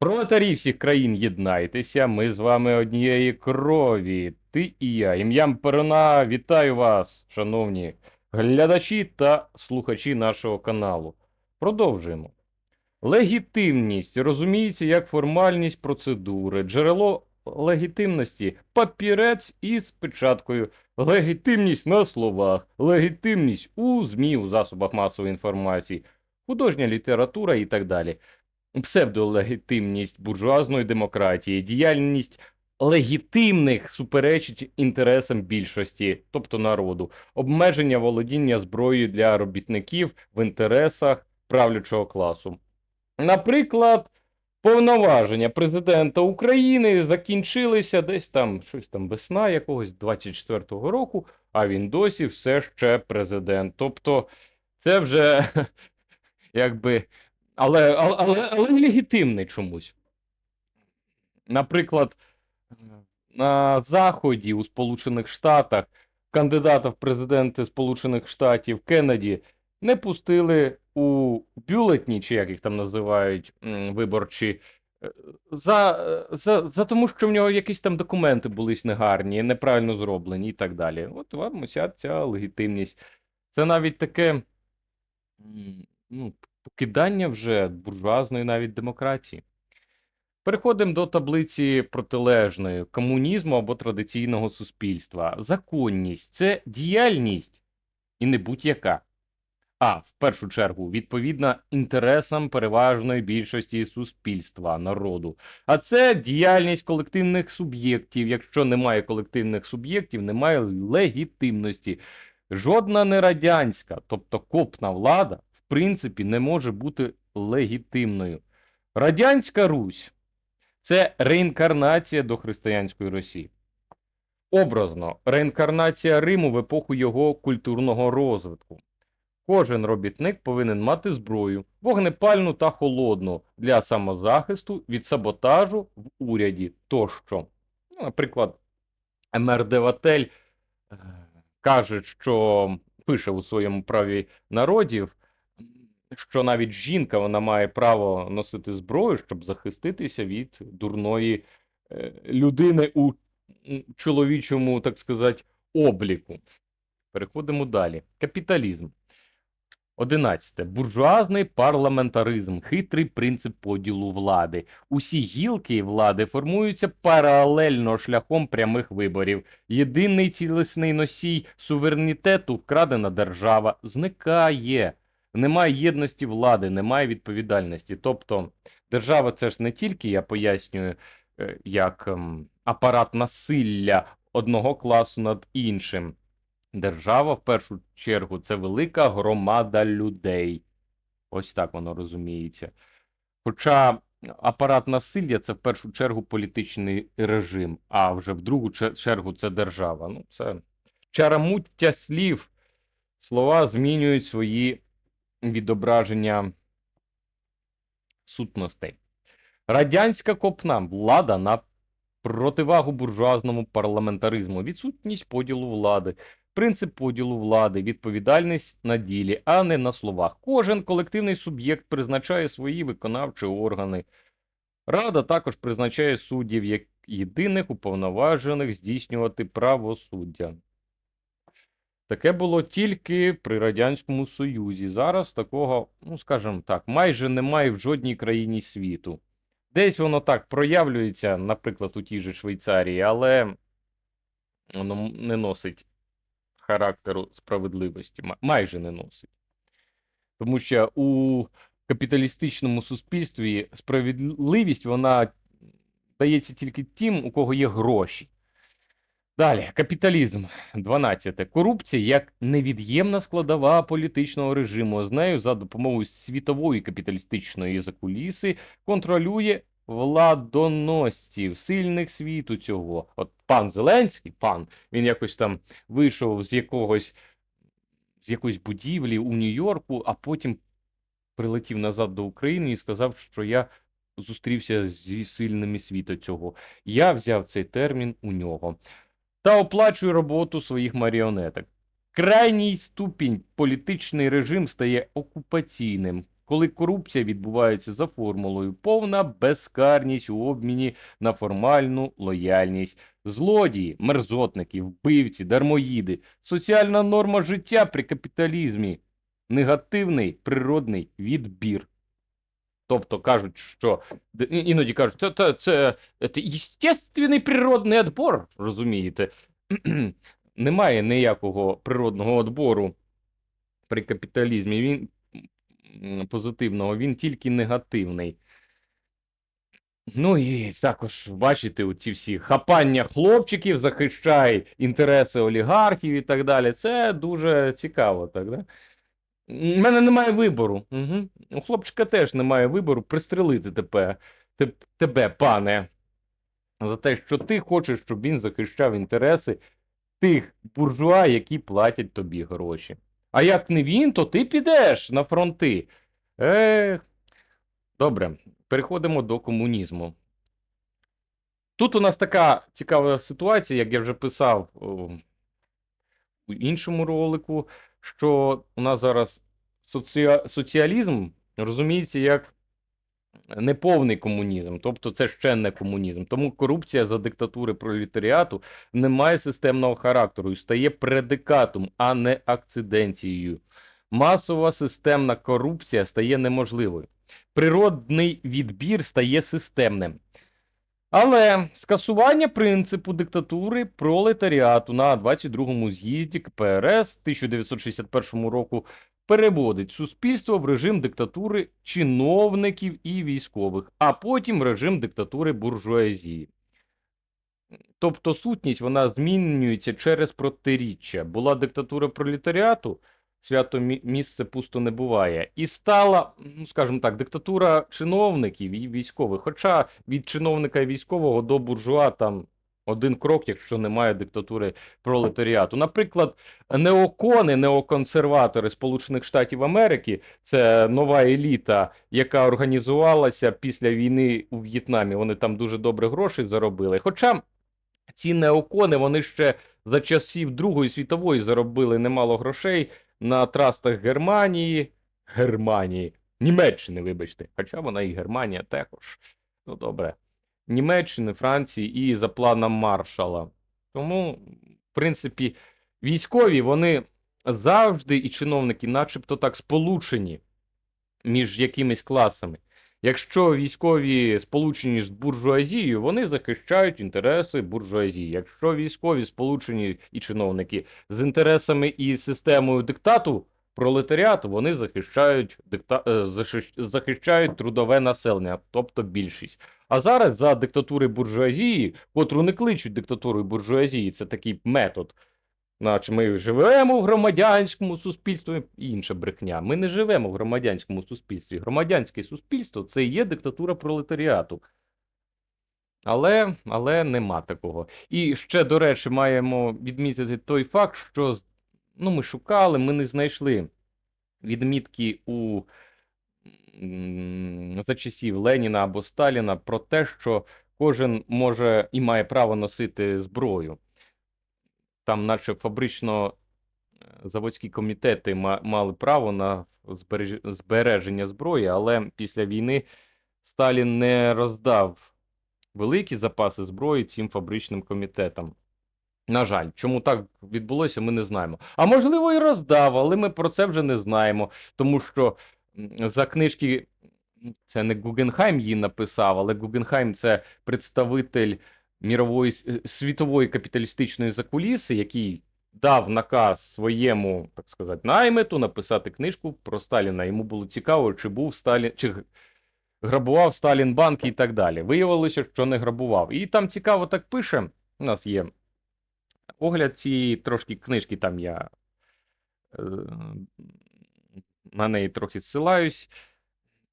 Пролетарі всіх країн єднайтеся, ми з вами однієї крові, ти і я. Ім'ям Перуна вітаю вас, шановні глядачі та слухачі нашого каналу. Продовжуємо. Легітимність. Розуміється як формальність процедури, джерело легітимності папірець із печаткою, легітимність на словах, легітимність у ЗМІ, у засобах масової інформації, художня література і так далі псевдолегітимність буржуазної демократії, діяльність легітимних суперечить інтересам більшості, тобто народу, обмеження володіння зброєю для робітників в інтересах правлячого класу. Наприклад, повноваження президента України закінчилися десь там щось там весна якогось 24-го року, а він досі все ще президент. Тобто, це вже якби але, але, але, але легітимний чомусь. Наприклад, на Заході у Сполучених Штатах кандидата в президенти Сполучених Штатів Кеннеді не пустили у бюлетні, чи як їх там називають виборчі, е, за, за, за тому, що в нього якісь там документи були негарні, неправильно зроблені і так далі. От вам уся ця легітимність. Це навіть таке. Ну, покидання вже буржуазної навіть демократії. Переходимо до таблиці протилежної комунізму або традиційного суспільства. Законність це діяльність і не будь-яка. А в першу чергу відповідна інтересам переважної більшості суспільства, народу. А це діяльність колективних суб'єктів. Якщо немає колективних суб'єктів, немає легітимності. Жодна не радянська, тобто копна влада, принципі, не може бути легітимною. Радянська Русь це реінкарнація до християнської Росії. Образно, реінкарнація Риму в епоху його культурного розвитку. Кожен робітник повинен мати зброю, вогнепальну та холодну для самозахисту від саботажу в уряді тощо. Ну, наприклад, МР Деватель е, каже, що пише у своєму праві народів, що навіть жінка вона має право носити зброю, щоб захиститися від дурної е, людини у чоловічому, так сказати, обліку. Переходимо далі. Капіталізм. Одинадцяте. Буржуазний парламентаризм, хитрий принцип поділу влади. Усі гілки влади формуються паралельно шляхом прямих виборів. Єдиний цілісний носій суверенітету, вкрадена держава, зникає. Немає єдності влади, немає відповідальності. Тобто, держава це ж не тільки, я пояснюю, е, як ем, апарат насилля одного класу над іншим. Держава, в першу чергу, це велика громада людей. Ось так воно розуміється. Хоча апарат насилля це в першу чергу політичний режим, а вже в другу чергу це держава. Ну, це чарамуття слів. Слова змінюють свої відображення сутностей. Радянська копна влада на противагу буржуазному парламентаризму, відсутність поділу влади, принцип поділу влади, відповідальність на ділі, а не на словах. Кожен колективний суб'єкт призначає свої виконавчі органи. Рада також призначає суддів як єдиних уповноважених здійснювати правосуддя. Таке було тільки при Радянському Союзі. Зараз такого, ну скажімо так, майже немає в жодній країні світу. Десь воно так проявлюється, наприклад, у тій же Швейцарії, але воно не носить характеру справедливості, майже не носить. Тому що у капіталістичному суспільстві справедливість вона дається тільки тим, у кого є гроші. Далі, капіталізм. 12. Корупція як невід'ємна складова політичного режиму. З нею за допомогою світової капіталістичної закуліси контролює владоносців, сильних світу цього. От пан Зеленський, пан, він якось там вийшов з якогось з якоїсь будівлі у Нью-Йорку, а потім прилетів назад до України і сказав, що я зустрівся зі сильними світу цього. Я взяв цей термін у нього та оплачує роботу своїх маріонеток. Крайній ступінь політичний режим стає окупаційним, коли корупція відбувається за формулою повна безкарність у обміні на формальну лояльність. Злодії, мерзотники, вбивці, дармоїди, соціальна норма життя при капіталізмі, негативний природний відбір. Тобто кажуть, що іноді кажуть, це, це, це, це естественний природний відбор, розумієте? Немає ніякого природного відбору при капіталізмі. Він позитивного, він тільки негативний. Ну і також бачите, оці всі хапання хлопчиків захищає інтереси олігархів і так далі. Це дуже цікаво, так, да? У мене немає вибору. Угу. У хлопчика теж немає вибору пристрелити тебе, тебе, пане, за те, що ти хочеш, щоб він захищав інтереси тих буржуа, які платять тобі гроші. А як не він, то ти підеш на фронти. Ех. Добре, переходимо до комунізму. Тут у нас така цікава ситуація, як я вже писав у іншому ролику, що у нас зараз соціа- соціалізм розуміється як неповний комунізм, тобто це ще не комунізм. Тому корупція за диктатури пролетаріату не має системного характеру і стає предикатом, а не акциденцією. Масова системна корупція стає неможливою. Природний відбір стає системним. Але скасування принципу диктатури пролетаріату на 22-му з'їзді КПРС 1961 року переводить суспільство в режим диктатури чиновників і військових, а потім режим диктатури буржуазії. Тобто сутність вона змінюється через протиріччя. Була диктатура пролетаріату, свято місце пусто не буває. І стала, ну скажімо так, диктатура чиновників і військових. Хоча від чиновника і військового до буржуа там один крок, якщо немає диктатури пролетаріату. Наприклад, неокони, неоконсерватори Сполучених Штатів Америки це нова еліта, яка організувалася після війни у В'єтнамі. Вони там дуже добре грошей заробили. Хоча ці неокони вони ще за часів Другої світової заробили немало грошей на трастах Германії, Германії, Німеччини, вибачте, хоча вона і Германія також. Ну добре. Німеччини, Франції і за планом Маршала. Тому, в принципі, військові вони завжди і чиновники, начебто так, сполучені між якимись класами. Якщо військові сполучені з буржуазією, вони захищають інтереси буржуазії. Якщо військові сполучені і чиновники з інтересами і системою диктату пролетаріату, вони захищають дикта... е, захищають трудове населення, тобто більшість. А зараз за диктатури буржуазії, котру не кличуть диктатурою буржуазії, це такий метод. Наче ми живемо в громадянському суспільстві і інша брехня. Ми не живемо в громадянському суспільстві. Громадянське суспільство це є диктатура пролетаріату. Але, але нема такого. І ще, до речі, маємо відмітити той факт, що ну, ми шукали, ми не знайшли відмітки у за часів Леніна або Сталіна про те, що кожен може і має право носити зброю. Там, наче фабрично е, заводські комітети мали право на збереження зброї, але після війни Сталін не роздав великі запаси зброї цим фабричним комітетам. На жаль, чому так відбулося, ми не знаємо. А можливо, і роздав, але ми про це вже не знаємо, тому що за книжки. Це не Гугенхайм її написав, але Гугенхайм це представитель мірової е, світової капіталістичної закуліси, який дав наказ своєму, так сказати, наймиту написати книжку про Сталіна. Йому було цікаво, чи був Сталін, чи грабував Сталін банки і так далі. Виявилося, що не грабував. І там цікаво так пише. У нас є огляд цієї трошки книжки, там я е, на неї трохи зсилаюсь.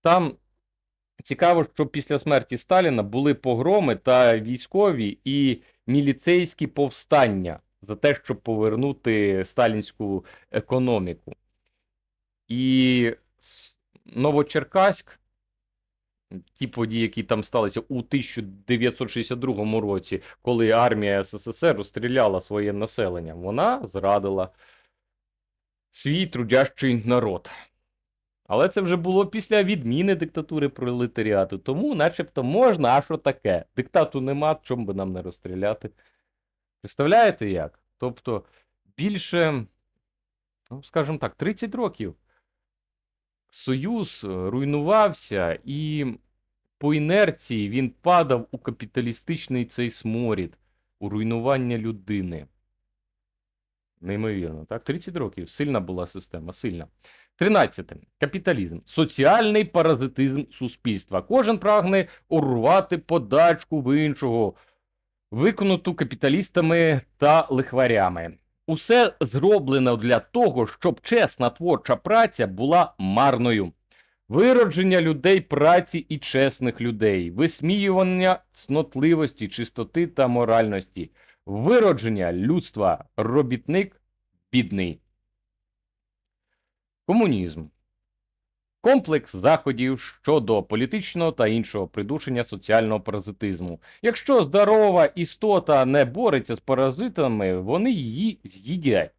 Там цікаво, що після смерті Сталіна були погроми та військові і міліцейські повстання за те, щоб повернути сталінську економіку. І Новочеркаськ, ті події, які там сталися у 1962 році, коли армія СССР розстріляла своє населення, вона зрадила свій трудящий народ. Але це вже було після відміни диктатури пролетаріату. Тому, начебто, можна, а що таке? Диктату нема, чому би нам не розстріляти? Представляєте як? Тобто більше, ну, скажімо так, 30 років Союз е, руйнувався, і по інерції він падав у капіталістичний цей сморід, у руйнування людини. Неймовірно, так? 30 років. Сильна була система, сильна. 13. Капіталізм. Соціальний паразитизм суспільства. Кожен прагне урвати подачку в іншого, виконуту капіталістами та лихварями. Усе зроблено для того, щоб чесна творча праця була марною. Виродження людей праці і чесних людей, висміювання цнотливості, чистоти та моральності, виродження людства, робітник бідний. Комунізм. Комплекс заходів щодо політичного та іншого придушення соціального паразитизму. Якщо здорова істота не бореться з паразитами, вони її з'їдять.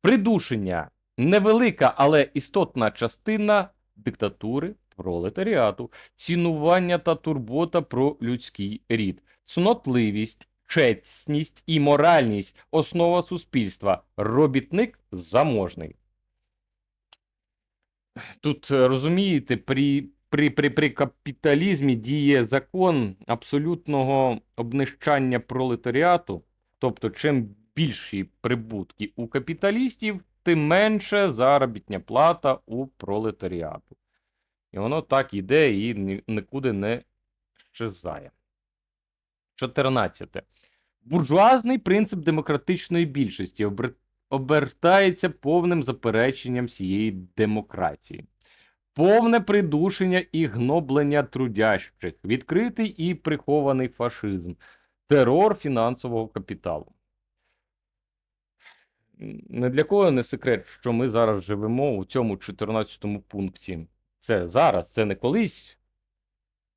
Придушення невелика, але істотна частина диктатури пролетаріату, цінування та турбота про людський рід, цнотливість, чесність і моральність основа суспільства, робітник заможний. Тут е, розумієте, при, при, при, при капіталізмі діє закон абсолютного обнищання пролетаріату. Тобто, чим більші прибутки у капіталістів, тим менше заробітня плата у пролетаріату. І воно так іде і нікуди не щезає. 14. Буржуазний принцип демократичної більшості обер- обертається повним запереченням всієї демократії. Повне придушення і гноблення трудящих, відкритий і прихований фашизм, терор фінансового капіталу. Не для кого не секрет, що ми зараз живемо у цьому 14 пункті. Це зараз, це не колись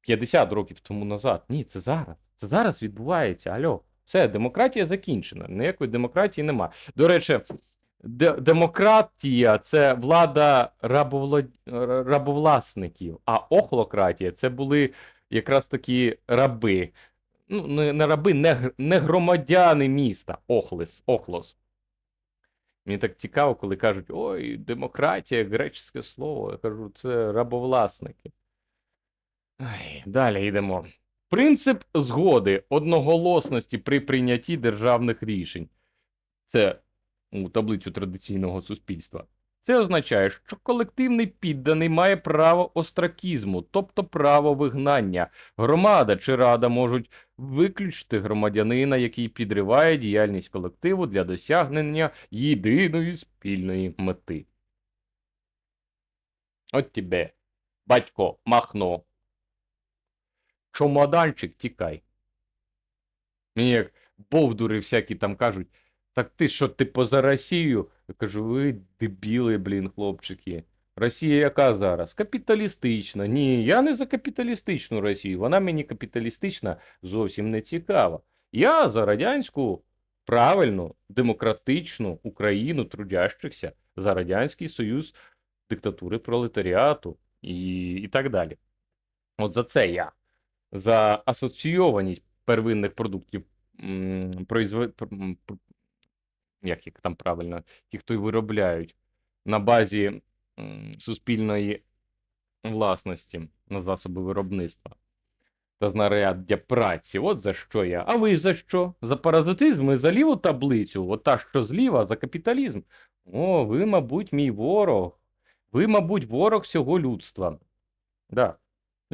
50 років тому назад. Ні, це зараз. Це зараз відбувається. Альо, все, демократія закінчена. Ніякої демократії нема. До речі, де- демократія це влада рабовлад... рабовласників, а охлократія це були якраз такі раби. Ну, не, не раби, не, не громадяни міста. Охлес, охлос. Мені так цікаво, коли кажуть, ой, демократія, греческе слово. Я кажу, це рабовласники. Ай, далі йдемо. Принцип згоди одноголосності при прийнятті державних рішень. Це у таблицю традиційного суспільства. Це означає, що колективний підданий має право остракізму, тобто право вигнання. Громада чи рада можуть виключити громадянина, який підриває діяльність колективу для досягнення єдиної спільної мети. От тебе, батько, махно. Чомоданчик, тікай. Мені як бовдури всякі там кажуть, так ти що, ти поза Росію? Я кажу, ви дебіли, блін, хлопчики. Росія яка зараз? Капіталістична. Ні, я не за капіталістичну Росію. Вона мені капіталістична зовсім не цікава. Я за радянську, правильну, демократичну Україну трудящихся, за Радянський Союз диктатури пролетаріату і, і так далі. От за це я. За асоційованість первинних продуктів произве... як їх там правильно, ті, хто й виробляють на базі суспільної власності на засоби виробництва та знаряддя праці. От за що я. А ви за що? За паразитизм і за ліву таблицю, от та, що зліва, за капіталізм. О, ви, мабуть, мій ворог. Ви, мабуть, ворог всього людства. Да.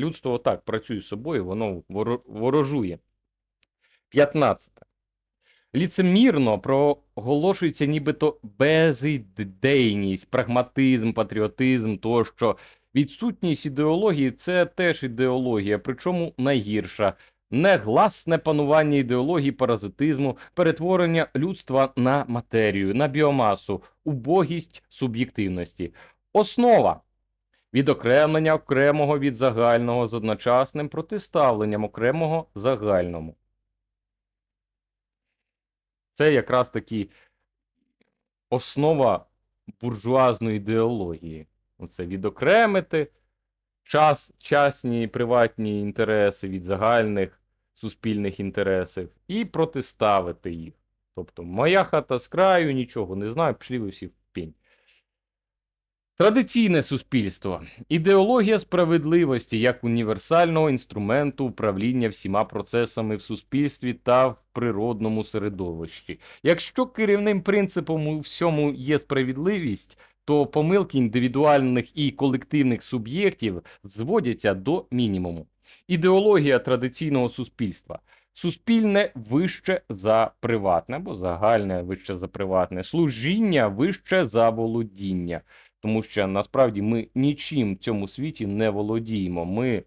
Людство отак працює з собою, воно ворожує. 15. Ліцемірно проголошується нібито безідейність, прагматизм, патріотизм тощо. Відсутність ідеології це теж ідеологія, причому найгірша. Негласне панування ідеології паразитизму, перетворення людства на матерію, на біомасу, убогість суб'єктивності. Основа відокремлення окремого від загального з одночасним протиставленням окремого загальному. Це якраз таки основа буржуазної ідеології. Оце відокремити час, частні приватні інтереси від загальних суспільних інтересів і протиставити їх. Тобто, моя хата з краю, нічого не знаю, пішли ви всі в. Традиційне суспільство. Ідеологія справедливості як універсального інструменту управління всіма процесами в суспільстві та в природному середовищі. Якщо керівним принципом у всьому є справедливість, то помилки індивідуальних і колективних суб'єктів зводяться до мінімуму. Ідеологія традиційного суспільства. Суспільне вище за приватне, або загальне вище за приватне, служіння вище за володіння. Тому що насправді ми нічим в цьому світі не володіємо. Ми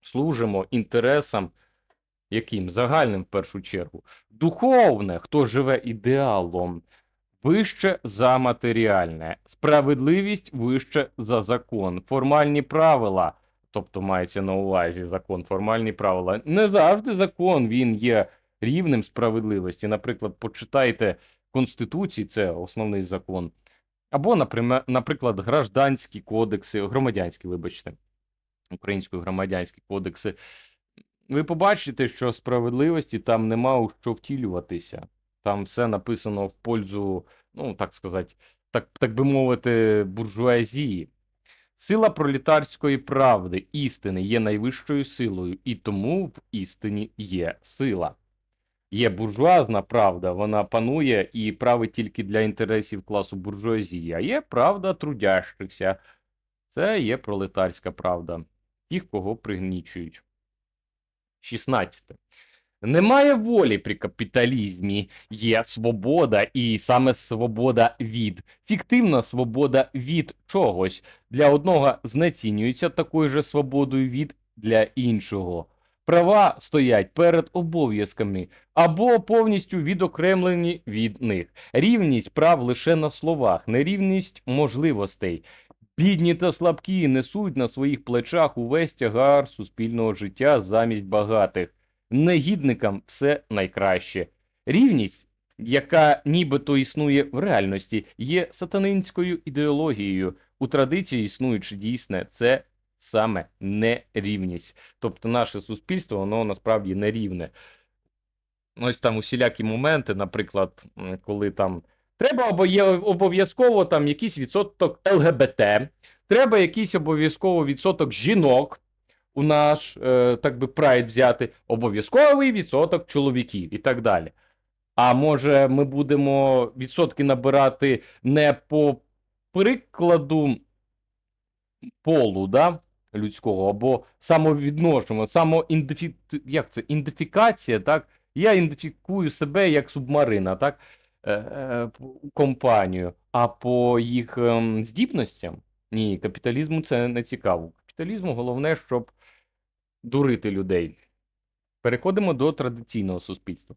служимо інтересам, яким загальним в першу чергу. Духовне, хто живе ідеалом, вище за матеріальне, справедливість вище за закон, формальні правила. Тобто мається на увазі закон, формальні правила. Не завжди закон він є рівнем справедливості. Наприклад, почитайте Конституції, це основний закон. Або, наприклад, гражданські кодекси, громадянські, вибачте, української громадянські кодекси. Ви побачите, що справедливості там нема у що втілюватися. Там все написано в пользу, ну так сказати, так, так би мовити, буржуазії. Сила пролетарської правди, істини є найвищою силою, і тому в істині є сила. Є буржуазна правда, вона панує і править тільки для інтересів класу буржуазії, а є правда трудящихся. Це є пролетарська правда. Тих, кого пригнічують. 16. Немає волі при капіталізмі, є свобода, і саме свобода від. Фіктивна свобода від чогось. Для одного знецінюється такою же свободою від для іншого. Права стоять перед обов'язками або повністю відокремлені від них. Рівність прав лише на словах, нерівність можливостей. Бідні та слабкі несуть на своїх плечах увесь тягар суспільного життя замість багатих. Негідникам все найкраще. Рівність, яка нібито існує в реальності, є сатанинською ідеологією. У традиції існуючи дійсне, це саме нерівність. Тобто наше суспільство, воно насправді нерівне. Ось там усілякі моменти, наприклад, коли там треба або обов'язково там якийсь відсоток ЛГБТ, треба якийсь обов'язково відсоток жінок у наш, е, так би прайд взяти, обов'язковий відсоток чоловіків і так далі. А може, ми будемо відсотки набирати не по прикладу полу, да, людського, або самовідношення, самоідентифі... як це? Ідентифікація, так? Я ідентифікую себе як субмарина, так? Е, е, компанію, а по їх ем, здібностям ні, капіталізму це не цікаво. Капіталізму головне, щоб дурити людей. Переходимо до традиційного суспільства.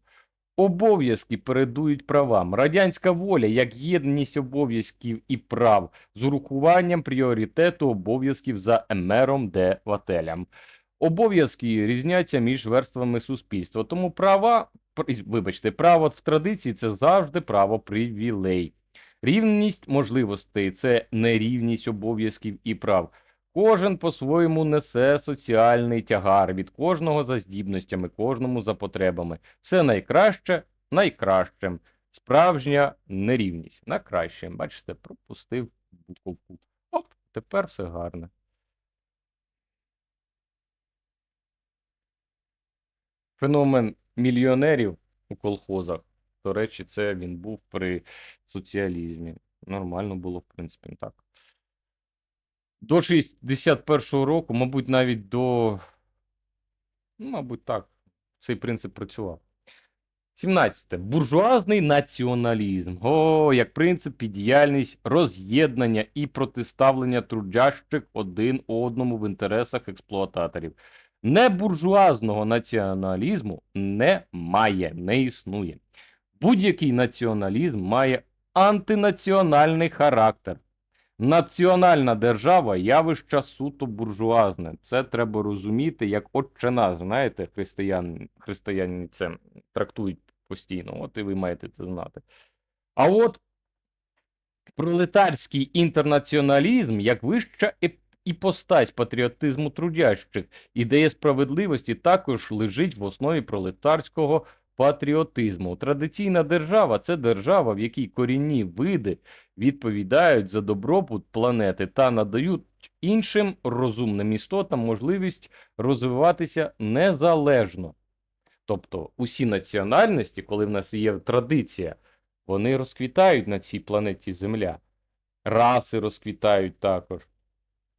Обов'язки передують правам. Радянська воля як єдність обов'язків і прав з урахуванням пріоритету обов'язків за емером де Вателем. Обов'язки різняться між верствами суспільства, тому права, вибачте, право в традиції це завжди право привілей. Рівність можливостей це нерівність обов'язків і прав. Кожен по-своєму несе соціальний тягар від кожного за здібностями, кожному за потребами. Все найкраще найкращим. Справжня нерівність на кращим. Бачите, пропустив буковку. Оп, тепер все гарно. Феномен мільйонерів у колхозах. До речі, це він був при соціалізмі. Нормально було, в принципі, так. До 61-го року, мабуть, навіть до. Ну, мабуть, так. Цей принцип працював. 17. Буржуазний націоналізм. О, як принцип і діяльність роз'єднання і протиставлення трудящих один одному в інтересах експлуататорів. Небуржуазного націоналізму немає, не існує. Будь-який націоналізм має антинаціональний характер. Національна держава явище суто буржуазне. Це треба розуміти як отче наш. Знаєте, християн, християни це трактують постійно. От і ви маєте це знати. А от Пролетарський інтернаціоналізм як вища іпостась патріотизму трудящих. Ідея справедливості також лежить в основі пролетарського патріотизму. Традиційна держава це держава, в якій корінні види відповідають за добробут планети та надають іншим розумним істотам можливість розвиватися незалежно. Тобто усі національності, коли в нас є традиція, вони розквітають на цій планеті Земля. Раси розквітають також.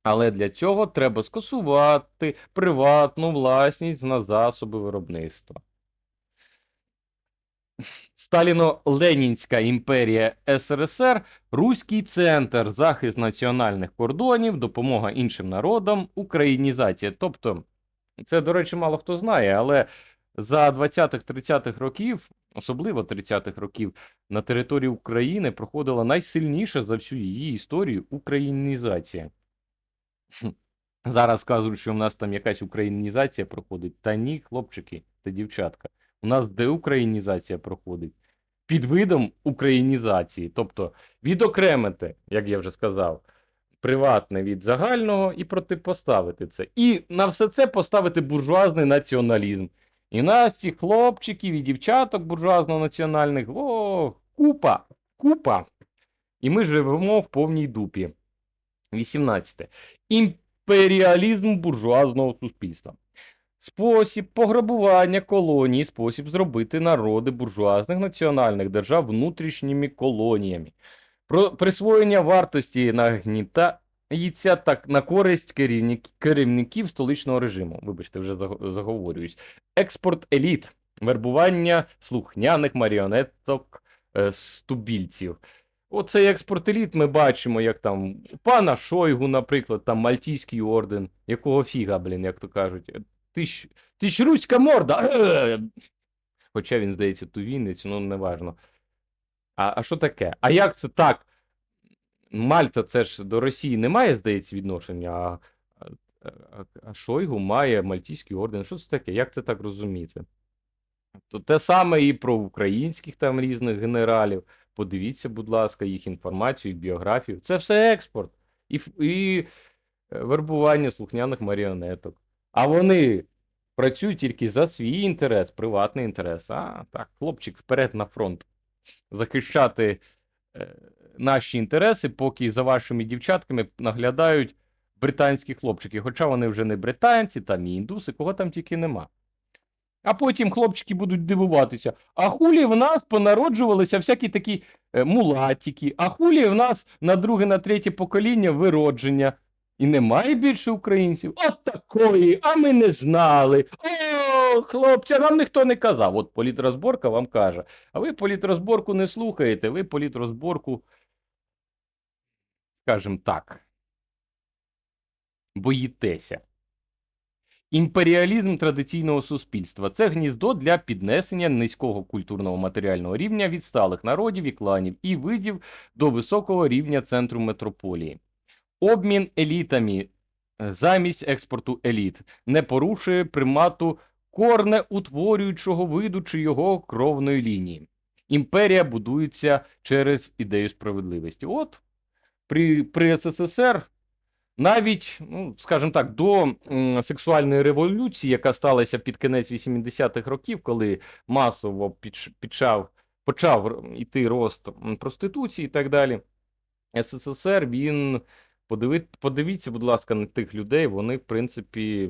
Але для цього треба скасувати приватну власність на засоби виробництва. Сталіно-Ленінська імперія СРСР, Руський центр, захист національних кордонів, допомога іншим народам, українізація. Тобто, це, до речі, мало хто знає, але за 20-30-х років, особливо 30-х років, на території України проходила найсильніша за всю її історію українізація. Зараз кажуть, що в нас там якась українізація проходить. Та ні, хлопчики та дівчатка. У нас деукраїнізація проходить під видом українізації. Тобто відокремити, як я вже сказав, приватне від загального і протипоставити це. І на все це поставити буржуазний націоналізм. І нас цих хлопчиків і дівчаток буржуазно-національних, о, купа, купа. І ми живемо в повній дупі. 18. Імперіалізм буржуазного суспільства. Спосіб пограбування колонії, спосіб зробити народи буржуазних національних держав внутрішніми колоніями. Про присвоєння вартості нагнітається так на користь керівник, керівників столичного режиму. Вибачте, вже заговорююсь. Експорт еліт, вербування слухняних маріонеток е, з тубільців. Оцей експорт еліт ми бачимо, як там пана Шойгу, наприклад, там Мальтійський орден, якого фіга, блін, як то кажуть. Ти ж, ти ж руська морда. е!» Хоча він, здається, тувінець, ну неважно. А, а що таке? А як це так? Мальта це ж до Росії не має, здається, відношення, а, а, а, а Шойгу має Мальтійський орден. Що це таке? Як це так розуміти? То те саме і про українських там різних генералів. Подивіться, будь ласка, їх інформацію, біографію. Це все експорт. І, і е, вербування слухняних маріонеток. А вони працюють тільки за свій інтерес, приватний інтерес. А, так, хлопчик, вперед на фронт. Захищати е, наші інтереси, поки за вашими дівчатками наглядають британські хлопчики. Хоча вони вже не британці, там і індуси, кого там тільки нема. А потім хлопчики будуть дивуватися. А хулі в нас понароджувалися всякі такі е, мулатики, а хулі в нас на друге, на третє покоління виродження. І немає більше українців. От такої, а ми не знали. О, хлопці, нам ніхто не казав. От політрозборка вам каже. А ви політрозборку не слухаєте, ви політрозборку, скажімо так, боїтеся. Імперіалізм традиційного суспільства це гніздо для піднесення низького культурного матеріального рівня відсталих народів і кланів і видів до високого рівня центру метрополії. Обмін елітами е, замість експорту еліт не порушує примату корне утворюючого виду чи його кровної лінії. Імперія будується через ідею справедливості. От при, при СССР навіть, ну, скажімо так, до сексуальної революції, яка сталася під кінець 80-х років, коли масово підшав, почав іти рост проституції і так далі, СССР, він подиви, подивіться, будь ласка, на тих людей, вони, в принципі,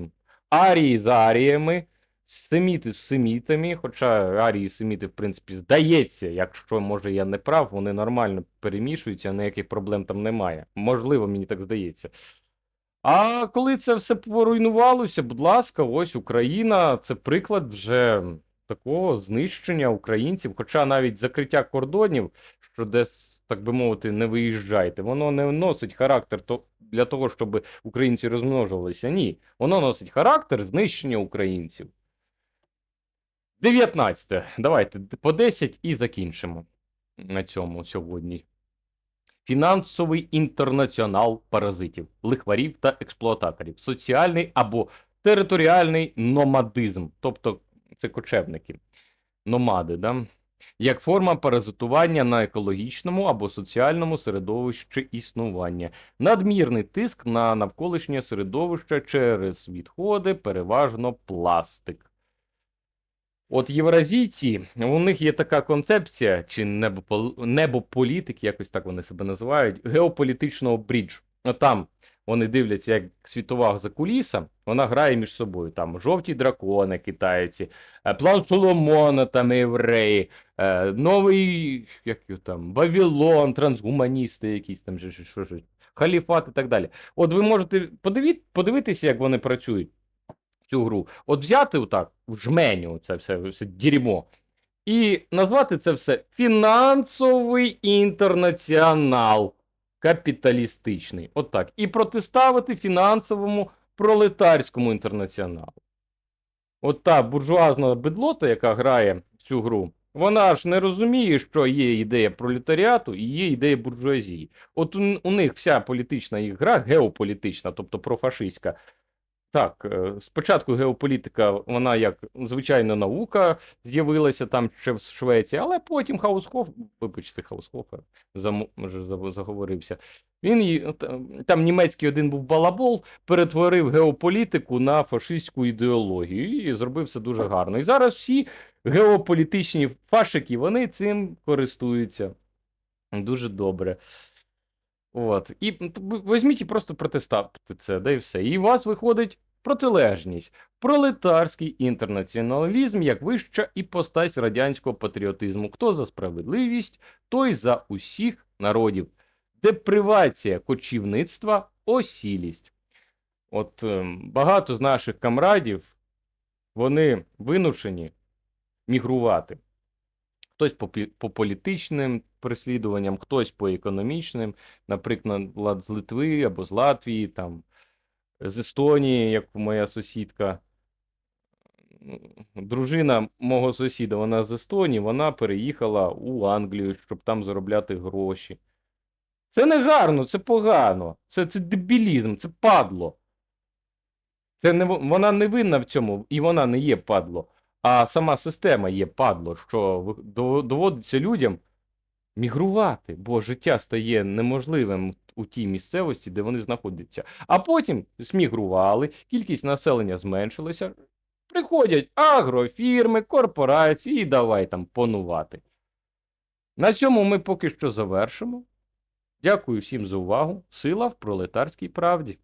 арії з аріями, семіти з семітами, хоча арії і семіти, в принципі, здається, якщо, може, я не прав, вони нормально перемішуються, ніяких проблем там немає. Можливо, мені так здається. А коли це все поруйнувалося, будь ласка, ось Україна це приклад вже такого знищення українців, хоча навіть закриття кордонів, що десь, так би мовити, не виїжджайте, воно не носить характер то для того, щоб українці розмножувалися. Ні, воно носить характер знищення українців. 19. Давайте по 10 і закінчимо на цьому сьогодні. Фінансовий інтернаціонал паразитів, лихварів та експлуататорів, соціальний або територіальний номадизм, тобто це кочевники, номади, да? Як форма паразитування на екологічному або соціальному середовищі існування, надмірний тиск на навколишнє середовище через відходи, переважно пластик. От євразійці, у них є така концепція, чи небополітик, якось так вони себе називають, геополітичного бріджу. Там вони дивляться, як світова закуліса, вона грає між собою. Там жовті дракони, китайці, е, план Соломона, там євреї, е, новий як його там, Вавилон, трансгуманісти якісь там, що, що, що, халіфат і так далі. От ви можете подиві- подивитися, як вони працюють цю гру. От взяти отак, в жменю це все, все дерьмо, і назвати це все фінансовий інтернаціонал капіталістичний. От. І протиставити фінансовому пролетарському інтернаціоналу. От та буржуазна бедлота, яка грає в цю гру, вона ж не розуміє, що є ідея пролетаріату і є ідея буржуазії. От у, них вся політична їх гра геополітична, тобто профашистська. Так, е, спочатку геополітика, вона як звичайна наука з'явилася там ще в Швеції, але потім Хаускоф, вибачте, заб- заговорився. Він там німецький один був балабол, перетворив геополітику на фашистську ідеологію і зробив це дуже гарно. І зараз всі геополітичні фашики, вони цим користуються. Дуже добре. От. І візьміть і просто протиставте це, да і все. І у вас виходить протилежність. Пролетарський інтернаціоналізм як вища іпостась радянського патріотизму. Хто за справедливість, той за усіх народів. Депривація кочівництва, осілість. От ем, багато з наших камрадів, вони вимушені мігрувати. Хтось по, по політичним переслідуванням, хтось по економічним, наприклад, з Литви або з Латвії, там, з Естонії, як моя сусідка. Дружина мого сусіда, вона з Естонії, вона переїхала у Англію, щоб там заробляти гроші. Це не гарно, це погано, це, це дебілізм, це падло. Це не, вона не винна в цьому, і вона не є падло. А сама система є падло, що доводиться людям мігрувати, бо життя стає неможливим у тій місцевості, де вони знаходяться. А потім змігрували, кількість населення зменшилася. Приходять агрофірми, корпорації і давай там панувати. На цьому ми поки що завершимо. Дякую всім за увагу. Сила в пролетарській правді.